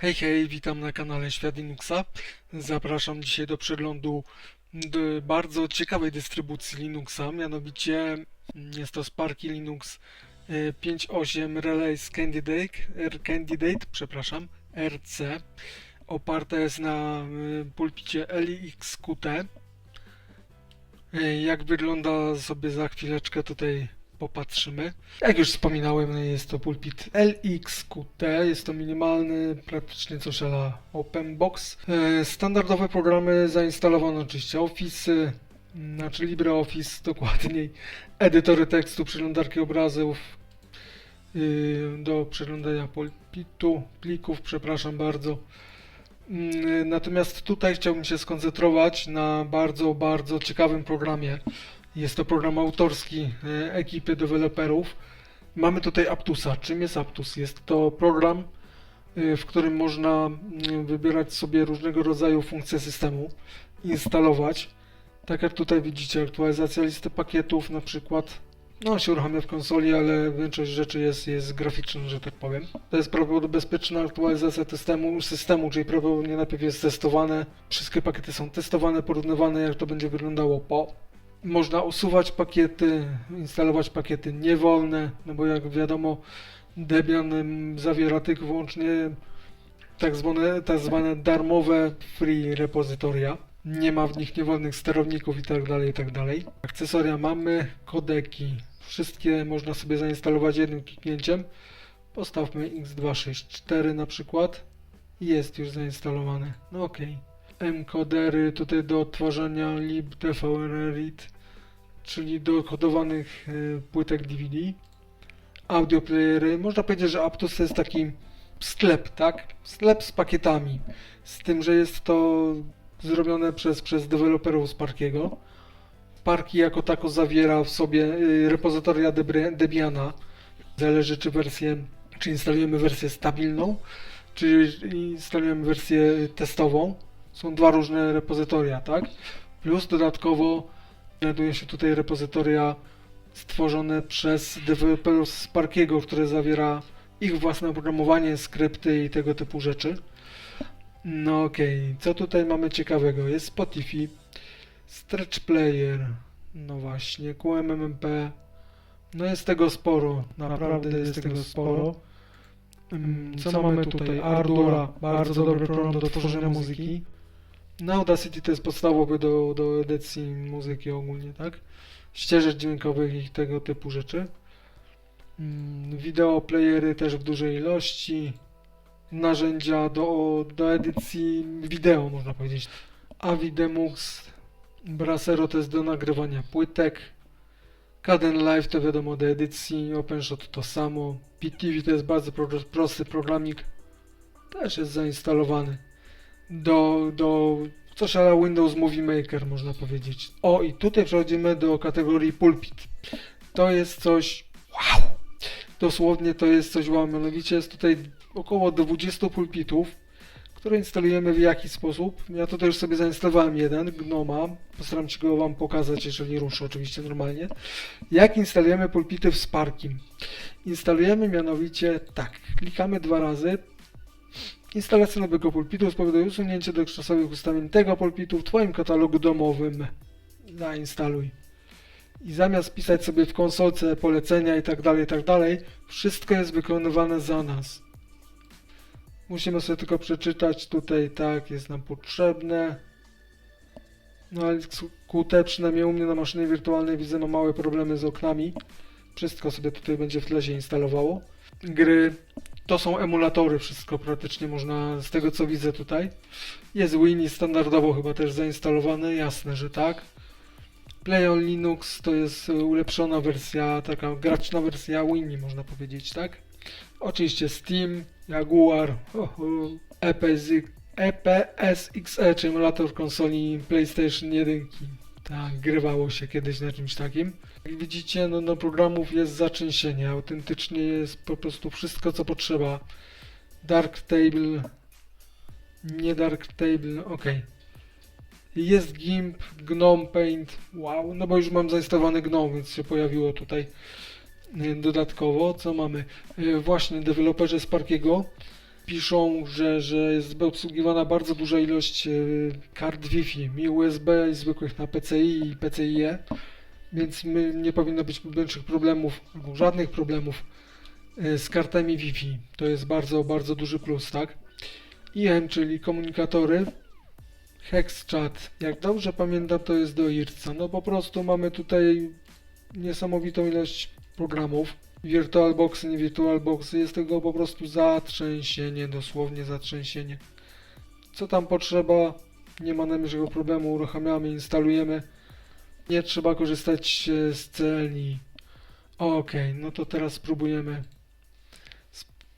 Hej, hej, witam na kanale Świat Linuxa. Zapraszam dzisiaj do przeglądu bardzo ciekawej dystrybucji Linuxa, mianowicie mm, jest to Sparky Linux y, 5.8 Release Candidate, R Candidate, przepraszam, RC. Oparte jest na y, pulpicie LXQT. Y, Jak wygląda sobie za chwileczkę tutaj popatrzymy. Jak już wspominałem, jest to pulpit LXQT, jest to minimalny, praktycznie coś ala OpenBox. E, Standardowe programy zainstalowano oczywiście Office, znaczy LibreOffice dokładniej, edytory tekstu, przeglądarki obrazów y, do przeglądania pulpitu, plików, przepraszam bardzo. Mm, Natomiast tutaj chciałbym się skoncentrować na bardzo, bardzo ciekawym programie. Jest to program autorski e, ekipy deweloperów. Mamy tutaj Aptusa. Czym jest Aptus? Jest to program, e, w którym można wybierać sobie różnego rodzaju funkcje systemu, instalować. Tak jak tutaj widzicie, aktualizacja listy pakietów na przykład. No, się uruchamia w konsoli, ale większość rzeczy jest, jest graficzna, że tak powiem. To jest prawdopodobnie bezpieczna aktualizacja systemu, systemu, czyli prawdopodobnie najpierw jest testowane, wszystkie pakiety są testowane, porównywane, jak to będzie wyglądało po. Można usuwać pakiety, instalować pakiety niewolne, no bo jak wiadomo, Debian zawiera tylko wyłącznie tak zwane, tak zwane darmowe free repozytoria. Nie ma w nich niewolnych sterowników i tak dalej, i tak. Akcesoria mamy, kodeki. Wszystkie można sobie zainstalować jednym kliknięciem. Postawmy x264 na przykład. Jest już zainstalowane. No okej. Encodery tutaj do odtwarzania libdvrread, czyli do kodowanych y, płytek DVD. Audio playery. Można powiedzieć, że Aptus to jest taki sklep, tak? Sklep z pakietami. Z tym, że jest to zrobione przez, przez deweloperów z Parkiego. Parki jako tako zawiera w sobie y, repozytoria Debiana. Zależy czy wersję, czy instalujemy wersję stabilną, czy instalujemy wersję testową. Są dwa różne repozytoria, tak? Plus dodatkowo znajdują się tutaj repozytoria stworzone przez deweloperów z Parkiego, które zawiera ich własne oprogramowanie, skrypty i tego typu rzeczy. No okej, co tutaj mamy ciekawego? Jest Spotify, Stretch Player, no właśnie, QMMP. No jest tego sporo, naprawdę jest tego sporo. Ym, Co mamy tutaj? Ardura, bardzo dobry program do tworzenia muzyki. No Audacity to jest podstawowy do, do edycji muzyki ogólnie, tak? Ścieżek dźwiękowych i tego typu rzeczy. Mm, Wideo playery też w dużej ilości. Narzędzia do, do edycji wideo, można powiedzieć. Avidemux, Brasero to jest do nagrywania płytek. Caden Live to wiadomo do edycji, OpenShot to samo. PTV to jest bardzo pro, prosty programik. Też jest zainstalowany. Do, do coś ale Windows Movie Maker można powiedzieć. O i tutaj przechodzimy do kategorii pulpit. To jest coś wow! Dosłownie to jest coś wow, mianowicie jest tutaj około 20 pulpitów, które instalujemy w jaki sposób. Ja tutaj już sobie zainstalowałem jeden, Gnoma. Postaram się go Wam pokazać, jeżeli ruszę oczywiście normalnie. Jak instalujemy pulpity w Sparkim? Instalujemy mianowicie tak, klikamy dwa razy. Instalacja nowego pulpitu spowoduje usunięcie dotychczasowych ustawień tego pulpitu w Twoim katalogu domowym. Zainstaluj. I zamiast pisać sobie w konsolce polecenia i tak dalej, i tak wszystko jest wykonywane za nas. Musimy sobie tylko przeczytać tutaj, tak, jest nam potrzebne. No ale QT przynajmniej u mnie na maszynie wirtualnej widzę ma małe problemy z oknami. Wszystko sobie tutaj będzie w tle się instalowało. Gry to są emulatory, wszystko praktycznie można, z tego co widzę tutaj. Jest Winnie standardowo chyba też zainstalowane, jasne, że tak. Play on Linux to jest ulepszona wersja, taka graczna wersja Winnie można powiedzieć, tak? Oczywiście Steam, Jaguar, EPSXE, czy emulator konsoli PlayStation 1. Tak, grywało się kiedyś na czymś takim. Jak widzicie, no, no programów jest zaczęsienie, autentycznie jest po prostu wszystko co potrzeba. Dark Table, nie Dark Table, ok. Jest GIMP, GNOME Paint, wow, no bo już mam zainstalowany GNOME, więc się pojawiło tutaj y, dodatkowo. Co mamy? Y, Właśnie deweloperzy z Parkiego piszą, że, że jest obsługiwana bardzo duża ilość e, kart Wi-Fi, i USB, zwykłych na PCI i PCIe, więc my, nie powinno być większych problemów, albo żadnych problemów e, z kartami Wi-Fi. To jest bardzo, bardzo duży plus, tak? IM, czyli komunikatory, HexChat, jak dobrze pamiętam, to jest do IRCA. No po prostu mamy tutaj niesamowitą ilość programów. VirtualBoxy, nie VirtualBoxy, jest tego po prostu zatrzęsienie, dosłownie zatrzęsienie. Co tam potrzeba, nie ma najmniejszego problemu, uruchamiamy, instalujemy. Nie trzeba korzystać e, z CLI. Ok, no to teraz spróbujemy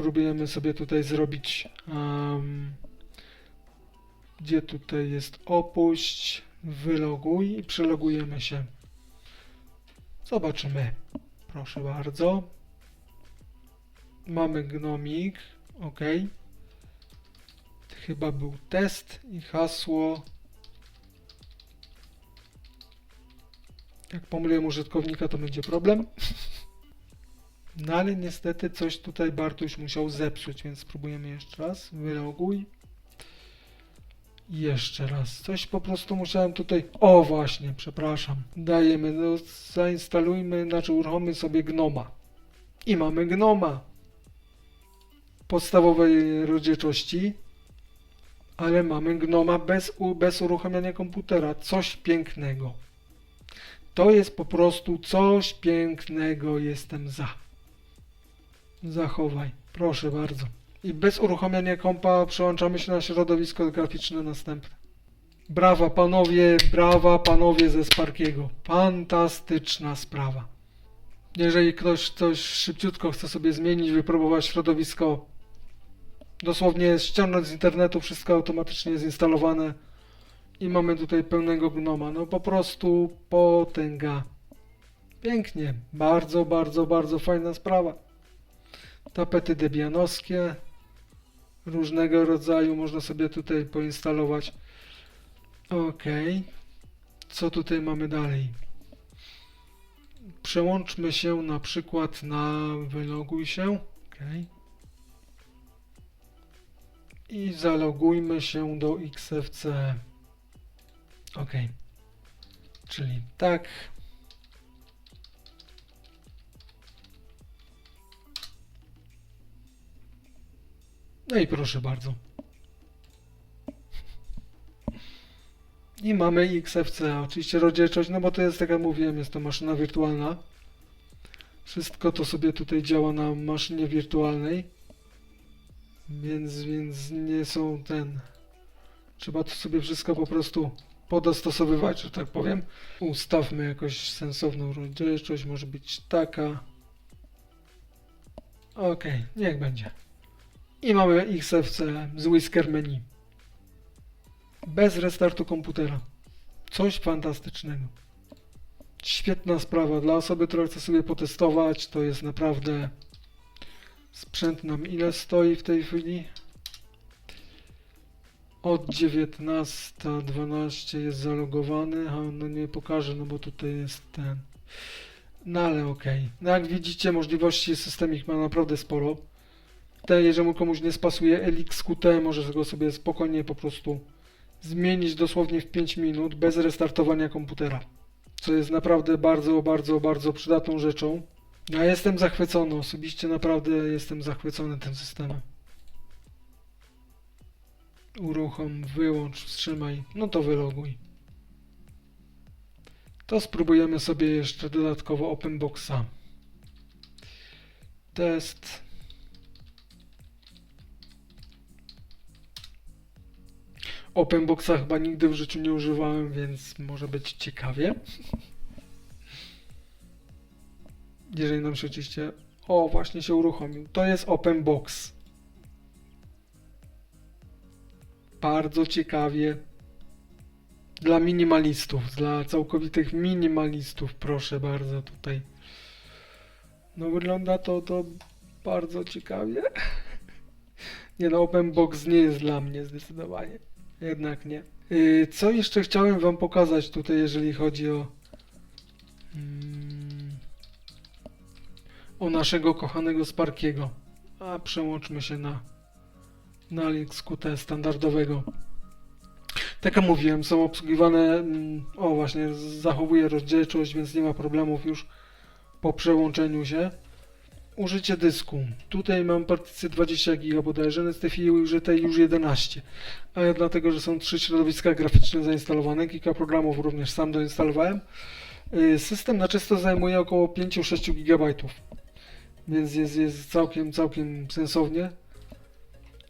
spróbujemy sobie tutaj zrobić um, gdzie tutaj jest opuść, wyloguj i przelogujemy się. Zobaczymy. Proszę bardzo. Mamy gnomik. OK. Chyba był test i hasło. Jak pomyliłem użytkownika, to będzie problem. No ale niestety coś tutaj Bartuś musiał zepsuć, więc spróbujemy jeszcze raz. Wyloguj. Jeszcze raz. Coś po prostu musiałem tutaj... O właśnie, przepraszam. Dajemy, no, zainstalujmy, znaczy uruchommy sobie Gnoma. I mamy Gnoma. Podstawowej rozdzielczości. Ale mamy Gnoma bez, bez uruchamiania komputera. Coś pięknego. To jest po prostu coś pięknego. Jestem za. Zachowaj. Proszę bardzo. I bez uruchamiania kompa przełączamy się na środowisko graficzne następne. Brawa panowie, brawa panowie ze Sparkiego. Fantastyczna sprawa. Jeżeli ktoś coś szybciutko chce sobie zmienić, wypróbować środowisko, dosłownie ściągnąć z internetu, wszystko automatycznie zinstalowane i mamy tutaj pełnego gnoma. No po prostu potęga. Pięknie. Bardzo, bardzo, bardzo fajna sprawa. Tapety debianowskie różnego rodzaju można sobie tutaj poinstalować. Ok. Co tutaj mamy dalej? Przełączmy się na przykład na wyloguj się. Ok. I zalogujmy się do XFC. Ok. Czyli tak. No i proszę bardzo. I mamy XFC, oczywiście rozdzielczość, no bo to jest, tak jak mówiłem, jest to maszyna wirtualna. Wszystko to sobie tutaj działa na maszynie wirtualnej. Więc, więc nie są ten... Trzeba to sobie wszystko po prostu podostosowywać, że tak powiem. Ustawmy jakoś sensowną rozdzielczość, może być taka. Ok, niech będzie. I mamy XFC z Whisker menu. Bez restartu komputera. Coś fantastycznego. Świetna sprawa. Dla osoby, która chce sobie potestować, to jest naprawdę sprzęt nam ile stoi w tej chwili? Od 19.12 jest zalogowany, a no nie pokażę, no bo tutaj jest ten. No ale okej. Okay. No jak widzicie, możliwości systemik ma naprawdę sporo. Te, jeżeli komuś nie spasuje LXQT, może go sobie spokojnie po prostu zmienić dosłownie w 5 minut bez restartowania komputera. Co jest naprawdę bardzo, bardzo, bardzo przydatną rzeczą. Ja jestem zachwycony, osobiście naprawdę jestem zachwycony tym systemem. Uruchom, wyłącz, wstrzymaj, no to wyloguj. To spróbujemy sobie jeszcze dodatkowo OpenBoxa. Test. OpenBoxa chyba nigdy w życiu nie używałem, więc może być ciekawie. Jeżeli nam się oczywiście... O, właśnie się uruchomił. To jest OpenBox. Bardzo ciekawie. Dla minimalistów, dla całkowitych minimalistów, proszę bardzo tutaj. No wygląda to, to bardzo ciekawie. Nie no, OpenBox nie jest dla mnie zdecydowanie. Jednak nie. Yy, Co jeszcze chciałem Wam pokazać tutaj, jeżeli chodzi o mm, o naszego kochanego Sparkiego. A przełączmy się na na LXQT standardowego. Tak jak mówiłem, są obsługiwane, mm, o właśnie, zachowuje rozdzielczość, więc nie ma problemów już po przełączeniu się. Użycie dysku. Tutaj mam partycję 20 GB bodajże, na tej chwili użytej już 11. A dlatego, że są trzy środowiska graficzne zainstalowane, kilka programów również sam doinstalowałem. Y, System na czysto zajmuje około 5-6 GB, więc jest, jest całkiem, całkiem sensownie.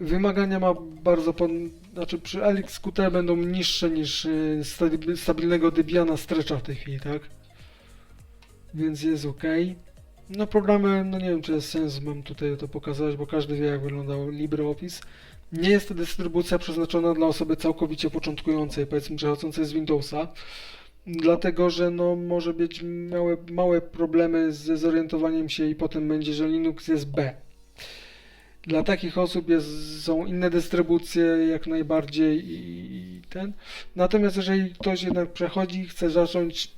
Wymagania ma bardzo, pon... znaczy przy LXQT będą niższe niż y, stabi- stabilnego Debiana Stretcha w tej chwili, tak? Więc jest ok. No programy, no nie wiem czy jest sens mam tutaj to pokazać, bo każdy wie jak wyglądał LibreOffice. Nie jest to dystrybucja przeznaczona dla osoby całkowicie początkującej, powiedzmy przechodzącej z Windowsa, dlatego że no może być małe, małe problemy ze zorientowaniem się i potem będzie, że Linux jest B. Dla takich osób jest, są inne dystrybucje jak najbardziej i ten. Natomiast jeżeli ktoś jednak przechodzi i chce zacząć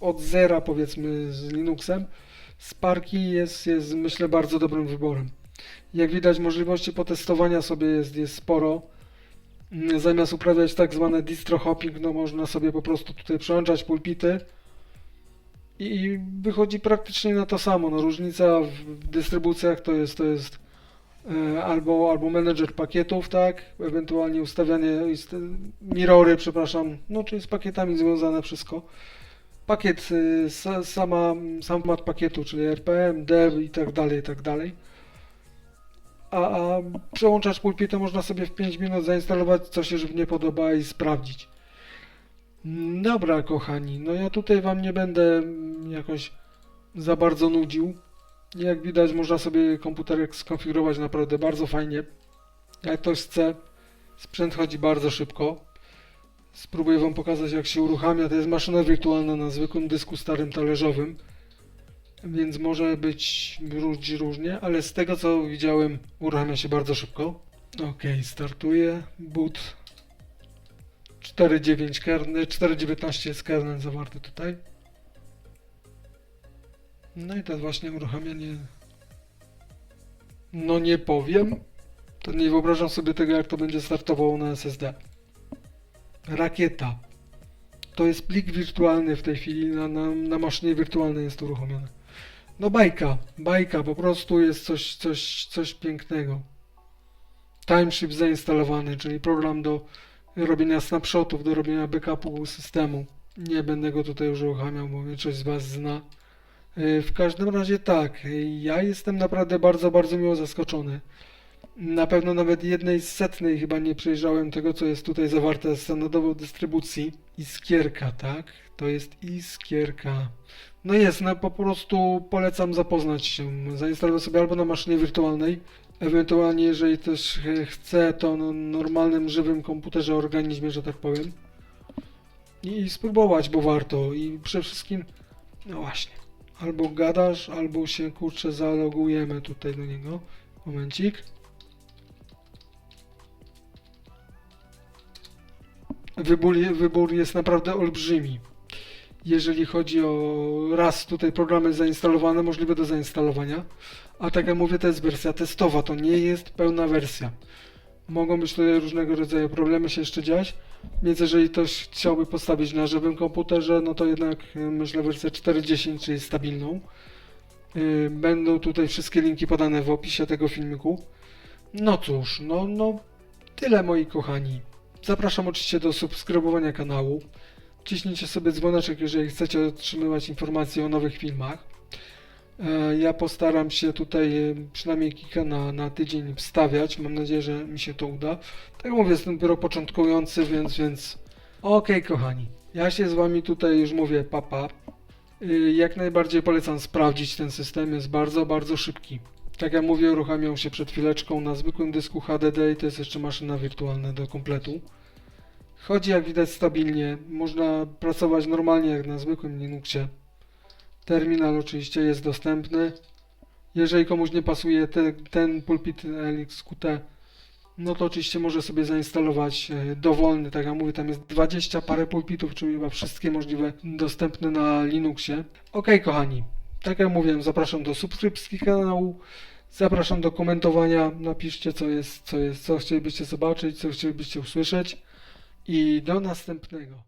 od zera powiedzmy z Linuxem, Sparky jest, jest myślę bardzo dobrym wyborem. Jak widać możliwości potestowania sobie jest, jest sporo. Mm, Zamiast uprawiać tak zwane distro hopping, no można sobie po prostu tutaj przełączać pulpity i wychodzi praktycznie na to samo. No różnica w dystrybucjach to jest, to jest e, albo, albo menedżer pakietów, tak, ewentualnie ustawianie, ist- mirory, przepraszam, no czyli z pakietami związane wszystko. Pakiet, y, sa- sama, sam format pakietu, czyli RPM, dev i tak dalej, i tak dalej. A, a przełączacz pulpitu można sobie w 5 minut zainstalować, co się żywnie podoba i sprawdzić. Dobra, kochani, no ja tutaj Wam nie będę jakoś za bardzo nudził. Jak widać, można sobie komputerek skonfigurować naprawdę bardzo fajnie. Jak ktoś chce, sprzęt chodzi bardzo szybko. Spróbuję Wam pokazać, jak się uruchamia. To jest maszyna wirtualna na zwykłym dysku starym talerzowym, więc może być róż- różnie, ale z tego co widziałem, uruchamia się bardzo szybko. Ok, startuje. Boot 4.9 kernel, 4.19 jest kernel zawarty tutaj. No i to właśnie uruchamianie. No nie powiem. To nie wyobrażam sobie tego, jak to będzie startowało na SSD. Rakieta. To jest plik wirtualny w tej chwili, na, na, na maszynie wirtualnej jest uruchomione. No bajka, bajka, po prostu jest coś, coś, coś pięknego. Timeship zainstalowany, czyli program do robienia snapshotów, do robienia backupu systemu. Nie będę go tutaj już uruchamiał, bo większość z Was zna. Yy, W każdym razie tak, yy, ja jestem naprawdę bardzo, bardzo miło zaskoczony. Na pewno nawet jednej z setnej chyba nie przejrzałem tego, co jest tutaj zawarte standardowo w dystrybucji. Iskierka, tak? To jest Iskierka. No jest, no po prostu polecam zapoznać się. Zainstalować sobie albo na maszynie wirtualnej, ewentualnie jeżeli też chce, to na normalnym, żywym komputerze, organizmie, że tak powiem. I spróbować, bo warto. I przede wszystkim, no właśnie, albo gadasz, albo się kurczę zalogujemy tutaj do niego. Momencik. Wybór, wybór jest naprawdę olbrzymi. Jeżeli chodzi o raz tutaj programy zainstalowane, możliwe do zainstalowania. A tak jak mówię, to jest wersja testowa, to nie jest pełna wersja. Mogą być tutaj różnego rodzaju problemy się jeszcze dziać, więc jeżeli ktoś chciałby postawić na żywym komputerze, no to jednak y, myślę wersję 4.10, czyli stabilną. Y, Będą tutaj wszystkie linki podane w opisie tego filmiku. No cóż, no, no tyle moi kochani. Zapraszam oczywiście do subskrybowania kanału. Ciśnijcie sobie dzwoneczek, jeżeli chcecie otrzymywać informacje o nowych filmach. E, Ja postaram się tutaj e, przynajmniej kilka na, na tydzień wstawiać. Mam nadzieję, że mi się to uda. Tak mówię, jestem dopiero początkujący, więc, więc... Okej, kochani. Ja się z wami tutaj już mówię, papa. Y, Jak najbardziej polecam sprawdzić ten system, jest bardzo, bardzo szybki. Tak jak mówię, uruchamiał się przed chwileczką na zwykłym dysku HDD i to jest jeszcze maszyna wirtualna do kompletu. Chodzi jak widać stabilnie, można pracować normalnie jak na zwykłym Linuxie. Terminal oczywiście jest dostępny. Jeżeli komuś nie pasuje te, ten pulpit LXQT, no to oczywiście może sobie zainstalować e, dowolny, tak jak mówię, tam jest 20 parę pulpitów, czyli chyba wszystkie możliwe dostępne na Linuxie. Ok, kochani, tak jak mówiłem, zapraszam do subskrypcji kanału, Zapraszam do komentowania. Napiszcie, co jest, co jest, co chcielibyście zobaczyć, co chcielibyście usłyszeć. I do następnego.